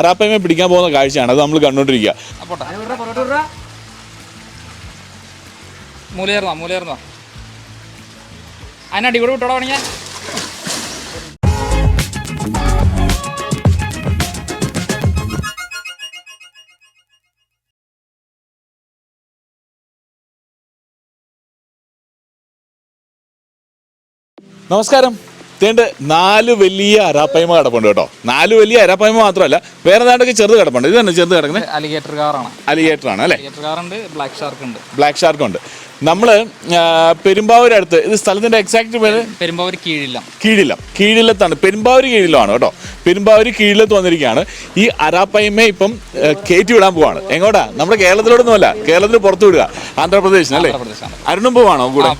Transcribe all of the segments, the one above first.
അറാപ്പയമെ പിടിക്കാൻ പോകുന്ന കാഴ്ചയാണ്. അത് നമ്മൾ കണ്ടുകൊണ്ടിരിക്കുക. അപ്പോട്ടെ മൂലയേറുന്നോ മൂലയേറുന്നോ? അതിനടി ഇവിടെ വിട്ടോടാ പണിയാ. നമസ്കാരം. തേണ്ട് നാല് വലിയ അരാപ്പയ്മ കിടപ്പുണ്ട് കേട്ടോ. നാല് വലിയ അരാപ്പയ്മ മാത്രമല്ല വേറെ ഏതാണ്ടൊക്കെ ചെറുത് കിടപ്പുണ്ട്. ഇത് തന്നെ ചെറുത് കിടക്കുന്നത്? അലിഗേറ്റർ കാറാണ് അലിഗേറ്റർ ആണ്. അല്ലേ? കാറുണ്ട് ബ്ലാക്ക് ഷാർക്ക് ഉണ്ട്. ബ്ലാക്ക് ഷാർക്ക് ഉണ്ട്. നമ്മൾ പെരുമ്പാവൂർ അടുത്ത് ഇത് സ്ഥലത്തിന്റെ എക്സാക്ട് പേര്? പെരുമ്പാവൂർ കീഴില്ല. കീഴില്ല. കീഴിലത്താണ് പെരുമ്പാവൂർ കീഴിലാണ് കേട്ടോ. പെരുമ്പാവൂർ കീഴിലെത്ത് വന്നിരിക്കുകയാണ്. ഈ അരാപ്പയ്മ ഇപ്പം കയറ്റി വിടാൻ പോവാണ്. എങ്ങോട്ടാ? നമ്മുടെ കേരളത്തിലോടൊന്നുമല്ല കേരളത്തിന് പുറത്തു വിടുക. ആന്ധ്രാപ്രദേശിന് അല്ലേ? അരുണും പോവാണോ കൂടെ?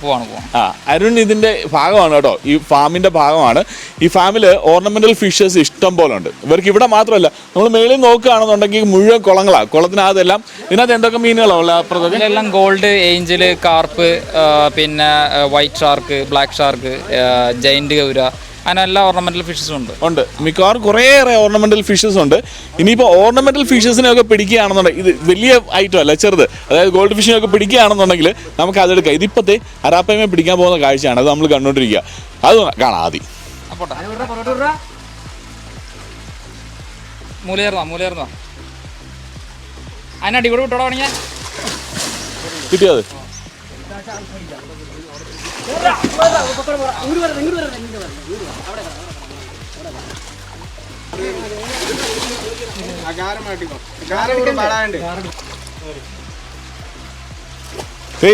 ആ അരുൺ ഇതിന്റെ ഭാഗമാണ് കേട്ടോ. ഈ ഫാമിന്റെ ഭാഗമാണ്. ഈ ഫാമിൽ ഓർണമെന്റൽ ഫിഷസ് ഇഷ്ടം പോലെ ഉണ്ട്. ഇവർക്ക് ഇവിടെ മാത്രമല്ല നമ്മൾ മേളിൽ നോക്കുകയാണെന്നുണ്ടെങ്കിൽ മുഴുവൻ കുളങ്ങളാണ് കുളത്തിനകത്തെല്ലാം ഇതിനകത്ത് എന്തൊക്കെ മീനുകളാണ് ഗോൾഡ് ഏഞ്ചൽ കാർപ്പ് പിന്നെ white shark black shark giant Gaura അങ്ങനെ എല്ലാ ഓർണമെന്റൽ ഫിഷസും ഉണ്ട്. ഉണ്ട്. മിക്കവാറും കുറേയേറെ ഓർണമെന്റൽ ഫിഷസ് ഉണ്ട്. ഇനിയിപ്പോൾ ഓർണമെന്റൽ ഫിഷസിനെയൊക്കെ പിടിക്കുകയാണെന്നുണ്ടെങ്കിൽ ഇത് വലിയ ഐറ്റം അല്ല ചെറുത്. അതായത് ഗോൾഡ് ഫിഷിനെയൊക്കെ പിടിക്കുകയാണെന്നുണ്ടെങ്കിൽ നമുക്ക് അതെടുക്കാം. ഇതിപ്പോഴത്തെ അരാപ്പയമെ പിടിക്കാൻ പോകുന്ന കാഴ്ചയാണ്. അത് നമ്മൾ കണ്ടുകൊണ്ടിരിക്കുക. അത് കാണാം ആദ്യം. മൂലയർന്നാ മൂലയർന്നാ അതിനടി ഇവിടെ വിട്ടോടാ പണിയാ കിട്ടിയത്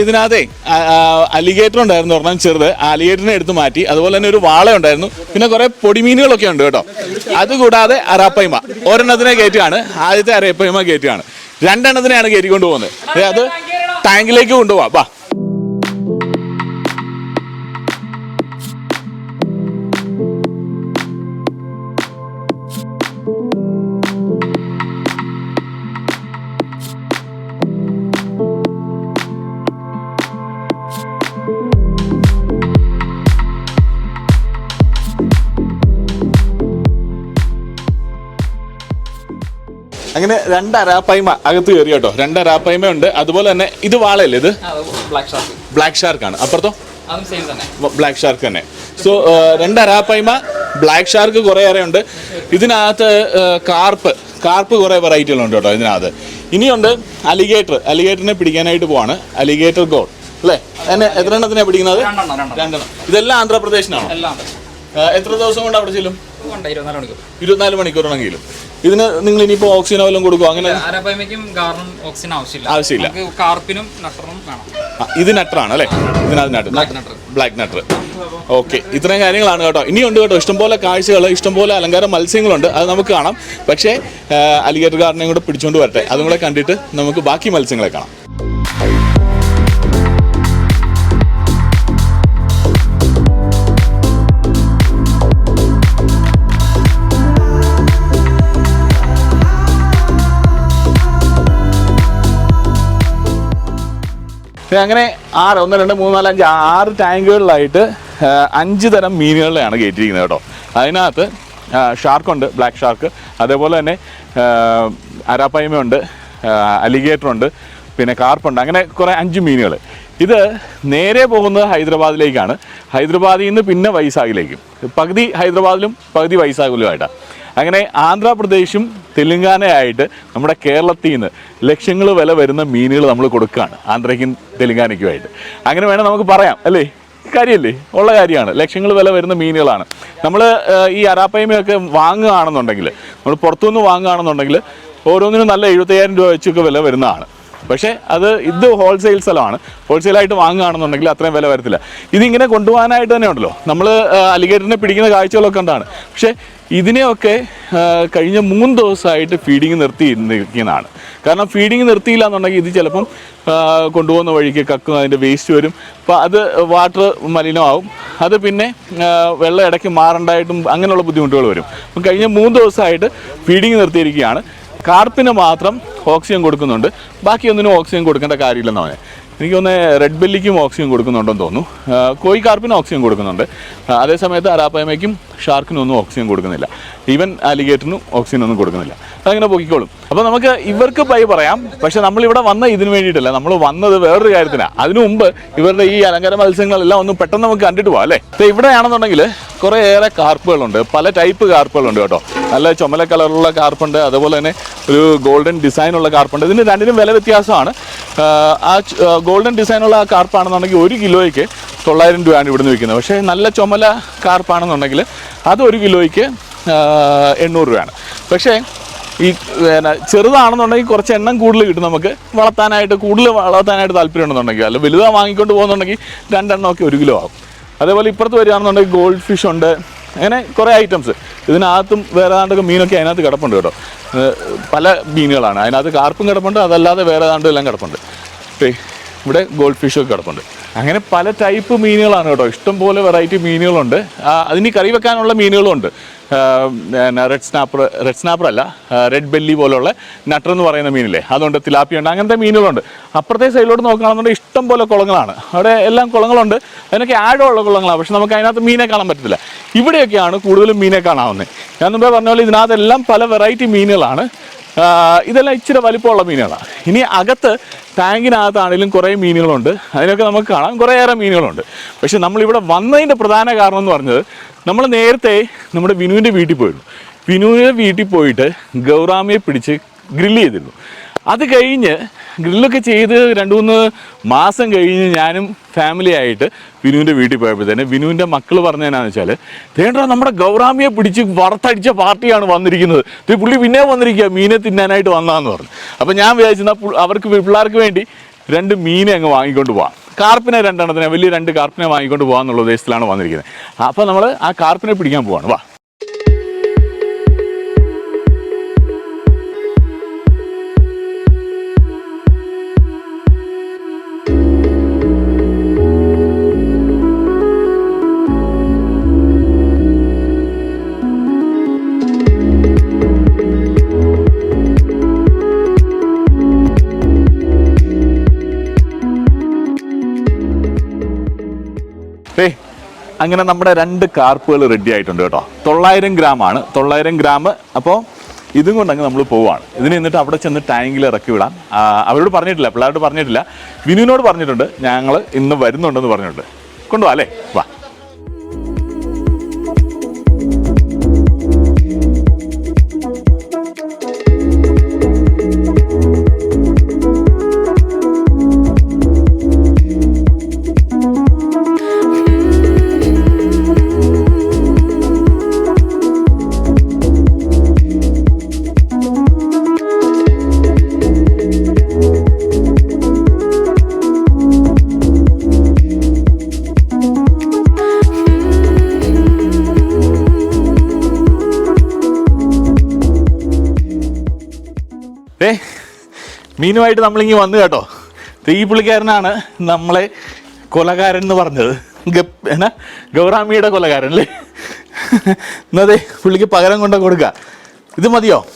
ഇതിനകത്തെ അലിഗേറ്റർ ഉണ്ടായിരുന്നു പറഞ്ഞാൽ ചെറുത്. അലിഗേറ്ററിനെ എടുത്തു മാറ്റി. അതുപോലെ തന്നെ ഒരു വാള ഉണ്ടായിരുന്നു. പിന്നെ കുറെ പൊടിമീനുകളൊക്കെ ഉണ്ട് കേട്ടോ. അതുകൂടാതെ അറാപ്പയ്മ ഒരെണ്ണത്തിനെ കയറ്റുകയാണ്. ആദ്യത്തെ അറേപ്പൈമ കയറ്റുകയാണ്. രണ്ടെണ്ണത്തിനെയാണ് കയറ്റിക്കൊണ്ട് പോകുന്നത്. അത് ടാങ്കിലേക്ക് കൊണ്ടുപോവാം. വാ. അങ്ങനെ രണ്ട് അരാപ്പായ്മ അകത്ത് കയറി കേട്ടോ. രണ്ട് അരാപ്പായ്മ ഉണ്ട്. അതുപോലെ തന്നെ ഇത് വാളയല്ലേ ഇത്? ബ്ലാക്ക് ഷാർക്ക് ആണ്. അപ്പുറത്തോ? ബ്ലാക്ക് ഷാർക്ക് തന്നെ. സോ രണ്ട് അരാപ്പായ്മ ബ്ലാക്ക് ഷാർക്ക് കുറേ ഏറെ ഉണ്ട്. ഇതിനകത്ത് കാർപ്പ് കാർപ്പ് കുറേ വെറൈറ്റികളുണ്ട് കേട്ടോ ഇതിനകത്ത്. ഇനിയുണ്ട് അലിഗേറ്റർ അലിഗേറ്ററിനെ പിടിക്കാനായിട്ട് പോവാണ്. അലിഗേറ്റർ ഗോൾ അല്ലേ? എന്നെ എത്ര എണ്ണത്തിനാണ് പിടിക്കുന്നത്? രണ്ടെണ്ണം ഇതെല്ലാം ആന്ധ്രാപ്രദേശിനാണോ? എത്ര ദിവസം കൊണ്ട് അവിടെ ചെല്ലും? ഇരുപത്തിനാല് മണിക്കൂർ. ഇരുപത്തിനാല് മണിക്കൂറാണെങ്കിലും ഇതിന് നിങ്ങൾ ഇനിയിപ്പോ ഓക്സിജൻ വല്ലതും കൊടുക്കും അങ്ങനെ ഓക്സിജൻ ആവശ്യമില്ല. ആവശ്യമില്ല. നമുക്ക് കാർപ്പിനും നട്ടറിനും വേണം. ആ, ഇത് നട്ടറാണ് അല്ലേ? ഇതിനകത്ത് നട്ടർ ബ്ലാക്ക് നട്ടർ ഓക്കെ ഇത്രയും കാര്യങ്ങളാണ് കേട്ടോ. ഇനിയുണ്ട് കേട്ടോ. ഇഷ്ടംപോലെ കാഴ്ചകൾ ഇഷ്ടംപോലെ അലങ്കാര മത്സ്യങ്ങളുണ്ട്. അത് നമുക്ക് കാണാം. പക്ഷേ അലിഗേറ്റർ ഗാർഡനെയും കൂടെ പിടിച്ചുകൊണ്ട് വരട്ടെ. അതും കൂടെ കണ്ടിട്ട് നമുക്ക് ബാക്കി മത്സ്യങ്ങളെ കാണാം. അങ്ങനെ ആറ് ഒന്ന് രണ്ട് മൂന്ന് നാല് അഞ്ച് ആറ് ടാങ്കുകളിലായിട്ട് അഞ്ച് തരം മീനുകളിലാണ് കയറ്റിയിരിക്കുന്നത് കേട്ടോ. അതിനകത്ത് ഷാർക്കുണ്ട് ബ്ലാക്ക് ഷാർക്ക് അതേപോലെ തന്നെ അരാപ്പയ്മയുണ്ട് അലിഗേറ്റർ ഉണ്ട് പിന്നെ കാർപ്പുണ്ട് അങ്ങനെ കുറേ അഞ്ച് മീനുകൾ. ഇത് നേരെ പോകുന്നത് ഹൈദരാബാദിലേക്കാണ്. ഹൈദരാബാദിൽ നിന്ന് പിന്നെ വൈസാഖിലേക്കും പകുതി ഹൈദരാബാദിലും പകുതി വൈസാഖിലുമായിട്ടാണ് അങ്ങനെ ആന്ധ്രാപ്രദേശും തെലുങ്കാനയായിട്ട് നമ്മുടെ കേരളത്തിൽ നിന്ന് ലക്ഷങ്ങൾ വില വരുന്ന മീനുകൾ നമ്മൾ കൊടുക്കുകയാണ് ആന്ധ്രയ്ക്കും തെലുങ്കാനയ്ക്കുമായിട്ട്. അങ്ങനെ വേണം നമുക്ക് പറയാം അല്ലേ? കാര്യമല്ലേ ഉള്ള കാര്യമാണ്. ലക്ഷങ്ങൾ വില വരുന്ന മീനുകളാണ്. നമ്മൾ ഈ അരാപ്പയമയൊക്കെ വാങ്ങുകയാണെന്നുണ്ടെങ്കിൽ നമ്മൾ പുറത്തുനിന്ന് വാങ്ങുകയാണെന്നുണ്ടെങ്കിൽ ഓരോന്നിനും നല്ല എഴുപത്തയ്യായിരം രൂപ വെച്ചൊക്കെ വില വരുന്നതാണ്. പക്ഷേ അത് ഇത് ഹോൾസെയിൽ സ്ഥലമാണ്. ഹോൾസെയിലായിട്ട് വാങ്ങുകയാണെന്നുണ്ടെങ്കിൽ അത്രയും വില വരത്തില്ല. ഇതിങ്ങനെ കൊണ്ടുപോകാനായിട്ട് തന്നെ ഉണ്ടല്ലോ. നമ്മൾ അലിഗേറ്ററിനെ പിടിക്കുന്ന കാഴ്ചകളൊക്കെ ഉണ്ടാണ് പക്ഷേ ഇതിനെയൊക്കെ കഴിഞ്ഞ മൂന്ന് ദിവസമായിട്ട് ഫീഡിങ് നിർത്തി നിൽക്കുന്നതാണ് കാരണം ഫീഡിങ് നിർത്തിയില്ല എന്നുണ്ടെങ്കിൽ ഇത് ചിലപ്പം കൊണ്ടുപോകുന്ന വഴിക്ക് കക്കും അതിന്റെ വേസ്റ്റ് വരും. അപ്പോൾ അത് വാട്ടർ മലിനമാവും. അത് പിന്നെ വെള്ളം ഇടയ്ക്ക് മാറണ്ടായിട്ടും അങ്ങനെയുള്ള ബുദ്ധിമുട്ടുകൾ വരും. അപ്പം കഴിഞ്ഞ മൂന്ന് ദിവസമായിട്ട് ഫീഡിങ് നിർത്തിയിരിക്കുകയാണ്. കാർപ്പിന് മാത്രം ഓക്സിജൻ കൊടുക്കുന്നുണ്ട്. ബാക്കിയൊന്നിനും ഓക്സിജൻ കൊടുക്കേണ്ട കാര്യമില്ലെന്ന് പറഞ്ഞത്. എനിക്ക് തോന്നുന്നത് റെഡ് ബെല്ലിക്കും ഓക്സിജൻ കൊടുക്കുന്നുണ്ടെന്ന് തോന്നുന്നു. കോയി കാർപ്പിന് ഓക്സിജൻ കൊടുക്കുന്നുണ്ട്. അതേ അതേസമയത്ത് അരാപ്പയമയ്ക്കും ഷാർക്കിനും ഒന്നും ഓക്സിജൻ കൊടുക്കുന്നില്ല. ഈവൻ ആലിഗേറ്ററിനും ഓക്സിജൻ ഒന്നും കൊടുക്കുന്നില്ല. അതങ്ങനെ പൊക്കിക്കോളും. അപ്പോൾ നമുക്ക് ഇവർക്ക് ബൈ പറയാം. പക്ഷേ നമ്മളിവിടെ വന്ന ഇതിന് വേണ്ടിയിട്ടല്ല. നമ്മൾ വന്നത് വേറൊരു കാര്യത്തിനാണ് അതിനു മുമ്പ് ഇവരുടെ ഈ അലങ്കാര മത്സ്യങ്ങളെല്ലാം ഒന്ന് പെട്ടെന്ന് നമുക്ക് കണ്ടിട്ട് പോകാം അല്ലേ? ഇപ്പോൾ ഇവിടെയാണെന്നുണ്ടെങ്കിൽ കുറേയേറെ കാർപ്പുകളുണ്ട്. പല ടൈപ്പ് കാർപ്പുകളുണ്ട് കേട്ടോ. നല്ല ചുമല കളറുള്ള കാർപ്പുണ്ട്. അതുപോലെ തന്നെ ഒരു ഗോൾഡൻ ഡിസൈനുള്ള കാർപ്പുണ്ട്. ഇതിന് രണ്ടിനും വില വ്യത്യാസമാണ്. ആ ഗോൾഡൻ ഡിസൈനുള്ള ആ കാർപ്പാണെന്നുണ്ടെങ്കിൽ ഒരു കിലോയ്ക്ക് തൊള്ളായിരം രൂപയാണ് ഇവിടുന്ന് വിൽക്കുന്നത്. പക്ഷേ നല്ല ചുമല കാർപ്പാണെന്നുണ്ടെങ്കിൽ അത് ഒരു കിലോയ്ക്ക് എണ്ണൂറ് രൂപയാണ്. പക്ഷേ ഈ പിന്നെ ചെറുതാണെന്നുണ്ടെങ്കിൽ കുറച്ച് എണ്ണം കൂടുതൽ കിട്ടും നമുക്ക്. വളർത്താനായിട്ട് കൂടുതൽ വളർത്താനായിട്ട് താല്പര്യം ഉണ്ടെന്നുണ്ടെങ്കിൽ അല്ല വലുതാ വാങ്ങിക്കൊണ്ട് പോകുന്നുണ്ടെങ്കിൽ രണ്ടെണ്ണമൊക്കെ ഒരു കിലോ ആകും അതേപോലെ ഇപ്പുറത്ത് വരികയാണെന്നുണ്ടെങ്കിൽ ഗോൾഡ് ഫിഷ് ഉണ്ട്. അങ്ങനെ കുറേ ഐറ്റംസ് ഇതിനകത്തും വേറെ ഏതാണ്ടൊക്കെ മീനൊക്കെ അതിനകത്ത് കിടപ്പുണ്ട് കേട്ടോ. പല മീനുകളാണ്. അതിനകത്ത് കാർപ്പും കിടപ്പുണ്ട് അതല്ലാതെ വേറെ ഏതാണ്ടും എല്ലാം കിടപ്പുണ്ട്. ഇവിടെ ഗോൾഡ് ഫിഷൊക്കെ കിടപ്പുണ്ട്. അങ്ങനെ പല ടൈപ്പ് മീനുകളാണ് കേട്ടോ. ഇഷ്ടംപോലെ വെറൈറ്റി മീനുകളുണ്ട്. അതിന് കറി വെക്കാനുള്ള മീനുകളുണ്ട്. റെഡ് സ്നാപ്പർ റെഡ് സ്നാപ്പർ അല്ല റെഡ് ബെല്ലി പോലുള്ള നട്ടർ എന്ന് പറയുന്ന മീനില്ലേ അതുകൊണ്ട് തിലാപ്പിയുണ്ട് അങ്ങനത്തെ മീനുകളുണ്ട്. അപ്പുറത്തെ സൈഡിലോട്ട് നോക്കുകയാണെന്നുണ്ടെങ്കിൽ ഇഷ്ടം പോലെ കുളങ്ങളാണ്. അവിടെ എല്ലാം കുളങ്ങളുണ്ട് അതിനൊക്കെ ആഴമുള്ള കുളങ്ങളാണ് പക്ഷെ നമുക്ക് അതിനകത്ത് മീനെ കാണാൻ പറ്റത്തില്ല. ഇവിടെയൊക്കെയാണ് കൂടുതലും മീനെ കാണാവുന്നത്. ഞാൻ മുമ്പേ പറഞ്ഞ പോലെ ഇതിനകത്തെല്ലാം പല വെറൈറ്റി മീനുകളാണ്. ഇതെല്ലാം ഇച്ചിരി വലിപ്പമുള്ള മീനുകളാണ് ഇനി അകത്ത് ടാങ്കിനകത്താണെങ്കിലും കുറേ മീനുകളുണ്ട്. അതിനൊക്കെ നമുക്ക് കാണാം. കുറേയേറെ മീനുകളുണ്ട്. പക്ഷെ നമ്മളിവിടെ വന്നതിന്റെ പ്രധാന കാരണം എന്ന് പറഞ്ഞത് നമ്മൾ നേരത്തെ നമ്മുടെ വിനുവിന്റെ വീട്ടിൽ പോയിരുന്നു. വിനുവിന്റെ വീട്ടിൽ പോയിട്ട് ഗൗറാമിയെ പിടിച്ച് ഗ്രില്ല് ചെയ്തിരുന്നു. അത് കഴിഞ്ഞ് ഗ്രില്ലൊക്കെ ചെയ്ത് രണ്ട് മൂന്ന് മാസം കഴിഞ്ഞ് ഞാനും ഫാമിലി ആയിട്ട് വിനുവിന്റെ വീട്ടിൽ പോയപ്പോഴത്തേന് വിനുവിന്റെ മക്കൾ പറഞ്ഞതെന്നാന്ന് വെച്ചാൽ തേണ്ട നമ്മുടെ ഗൗറാമിയെ പിടിച്ച് വറുത്തടിച്ച പാർട്ടിയാണ് വന്നിരിക്കുന്നത്. ഈ പുള്ളി പിന്നെ വന്നിരിക്കുക മീനെ തിന്നാനായിട്ട് വന്നതെന്ന് പറഞ്ഞു. അപ്പോൾ ഞാൻ വിചാരിച്ചു "എന്നാ പു- അവർക്ക് പിള്ളേർക്ക് വേണ്ടി രണ്ട് മീനെ അങ്ങ് വാങ്ങിക്കൊണ്ട് പോവാം. കാർപ്പിനെ രണ്ടെണ്ണത്തിനെ വലിയ രണ്ട് കാർപ്പിനെ വാങ്ങിക്കൊണ്ട് പോകാമെന്നുള്ള ഉദ്ദേശത്തിലാണ് വന്നിരിക്കുന്നത്. അപ്പോൾ നമ്മൾ ആ കാർപ്പിനെ പിടിക്കാൻ പോവാണ്. വാ. അങ്ങനെ നമ്മുടെ രണ്ട് കാർപ്പുകൾ റെഡി ആയിട്ടുണ്ട് കേട്ടോ. തൊള്ളായിരം ഗ്രാം ആണ്. തൊള്ളായിരം ഗ്രാം അപ്പോൾ ഇതും കൊണ്ടങ്ങ് നമ്മൾ പോവാണ്. ഇതിന് എന്നിട്ട് അവിടെ ചെന്ന് ടാങ്കിൽ ഇറക്കി വിടാം. അവരോട് പറഞ്ഞിട്ടില്ല. പിള്ളേരോട് പറഞ്ഞിട്ടില്ല. വിനുവിനോട് പറഞ്ഞിട്ടുണ്ട്. ഞങ്ങൾ ഇന്ന് വരുന്നുണ്ടെന്ന് പറഞ്ഞിട്ടുണ്ട്. കൊണ്ടുപോകാം അല്ലേ? വാ. ഏ മീനുമായിട്ട് നമ്മളിങ്ങി വന്നു കേട്ടോ. ഈ പുള്ളിക്കാരനാണ് നമ്മളെ കൊലകാരൻ എന്ന് പറഞ്ഞത്. എന്നാ ഗൗറാമിയുടെ കൊലകാരൻ അല്ലേ? എന്നതെ പുള്ളിക്ക് പകരം കൊണ്ട് കൊടുക്കുക ഇത് മതിയോ?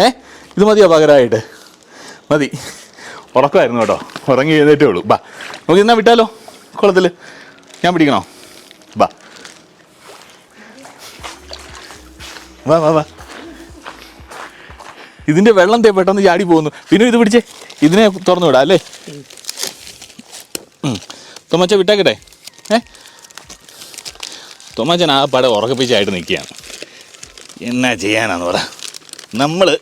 ഏ? ഇത് മതിയോ പകരമായിട്ട്? മതി. ഉറക്കമായിരുന്നു കേട്ടോ. ഉറങ്ങി എഴുന്നേറ്റേ ഉള്ളൂ. ബാ നമുക്ക് എന്നാ വിട്ടാലോ? കുളത്തിൽ ഞാൻ പിടിക്കണോ? ബാ. വാ വാ വാ. ഇതിന്റെ വെള്ളം തേ പെട്ടെന്ന് ചാടി പോകുന്നു. പിന്നെ ഇത് പിടിച്ചേ. ഇതിനെ തുറന്നു വിടാം അല്ലേ? തൊമ്മച്ച വിട്ടേക്കട്ടെ. ഏ? തൊമ്മച്ചൻ ആ പടം ഉറക്കപ്പിച്ചായിട്ട് നിൽക്കുകയാണ്. എന്നാ ചെയ്യാനാന്ന് പറ. നമ്മൾ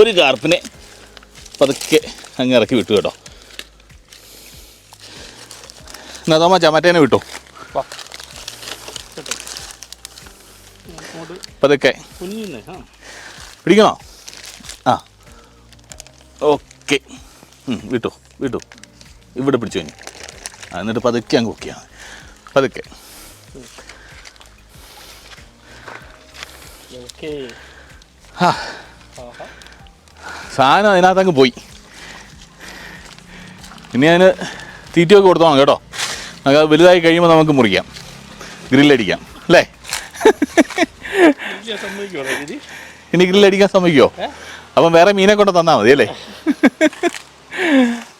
ഒരു കാർപ്പിനെ പതുക്കെ അങ്ങ് ഇറക്കി വിട്ടു കേട്ടോ. എന്നാ തോമാച്ച മറ്റേനെ വിട്ടു. പതുക്കെ. പിടിക്കണോ? ഓക്കെ. വിട്ടു വിട്ടു. ഇവിടെ പിടിച്ചു കഴിഞ്ഞു. എന്നിട്ട് പതുക്കെ അങ്ങ് കുക്കിയാണ് പതുക്കെ. സാധനം അതിനകത്ത് അങ്ങ് പോയി. ഇനി അതിന് തീറ്റയൊക്കെ കൊടുത്തോണം കേട്ടോ. നമുക്ക് വലുതായി കഴിയുമ്പോൾ നമുക്ക് മുറിക്കാം. ഗ്രില്ലടിക്കാം. അല്ലേ? ഇനി ഗ്രില്ലടിക്കാൻ സമ്മതിക്കുമോ അപ്പം വേറെ മീനെ കൊണ്ട് തന്നാൽ മതി അല്ലേ?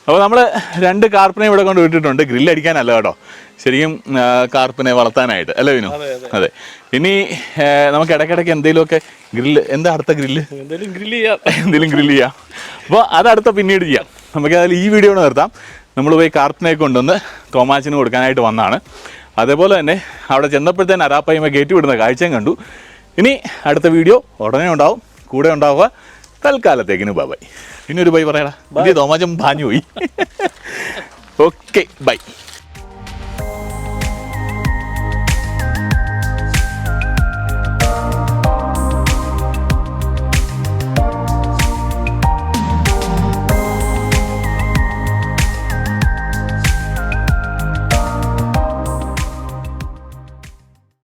അപ്പോൾ നമ്മൾ രണ്ട് കാർപ്പിനെ ഇവിടെ കൊണ്ട് വിട്ടിട്ടുണ്ട് ഗ്രില്ല് അടിക്കാനല്ല കേട്ടോ. ശരിക്കും കാർപ്പിനെ വളർത്താനായിട്ട്. അല്ലേ വിനു? അതെ ഇനി നമുക്ക് ഇടയ്ക്കിടയ്ക്ക് എന്തെങ്കിലുമൊക്കെ ഗ്രില്ല് എന്താ അടുത്ത ഗ്രില്ല്? എന്തെങ്കിലും ഗ്രില്ല് ചെയ്യാം. എന്തെങ്കിലും ഗ്രില്ല് ചെയ്യാം. അപ്പോൾ അത് അടുത്ത പിന്നീട് ചെയ്യാം. നമുക്ക് അതിൽ ഈ വീഡിയോ നിർത്താം. നമ്മൾ പോയി കാർപ്പിനെ കൊണ്ടുവന്ന് തോമാച്ചിന് കൊടുക്കാനായിട്ട് വന്നതാണ് അതേപോലെ തന്നെ അവിടെ ചെന്നപ്പോഴത്തേന് അരാപ്പയ്മ കയറ്റി വിടുന്ന കാഴ്ചയും കണ്ടു. ഇനി അടുത്ത വീഡിയോ ഉടനെ ഉണ്ടാവും. കൂടെ ഉണ്ടാവുക. തൽക്കാലത്തേക്കിന് ബൈ ബൈ പിന്നെ ഒരു ബൈ പറയടാ. തോമാച്ചൻ പാഞ്ഞു പോയി ഓക്കെ ബൈ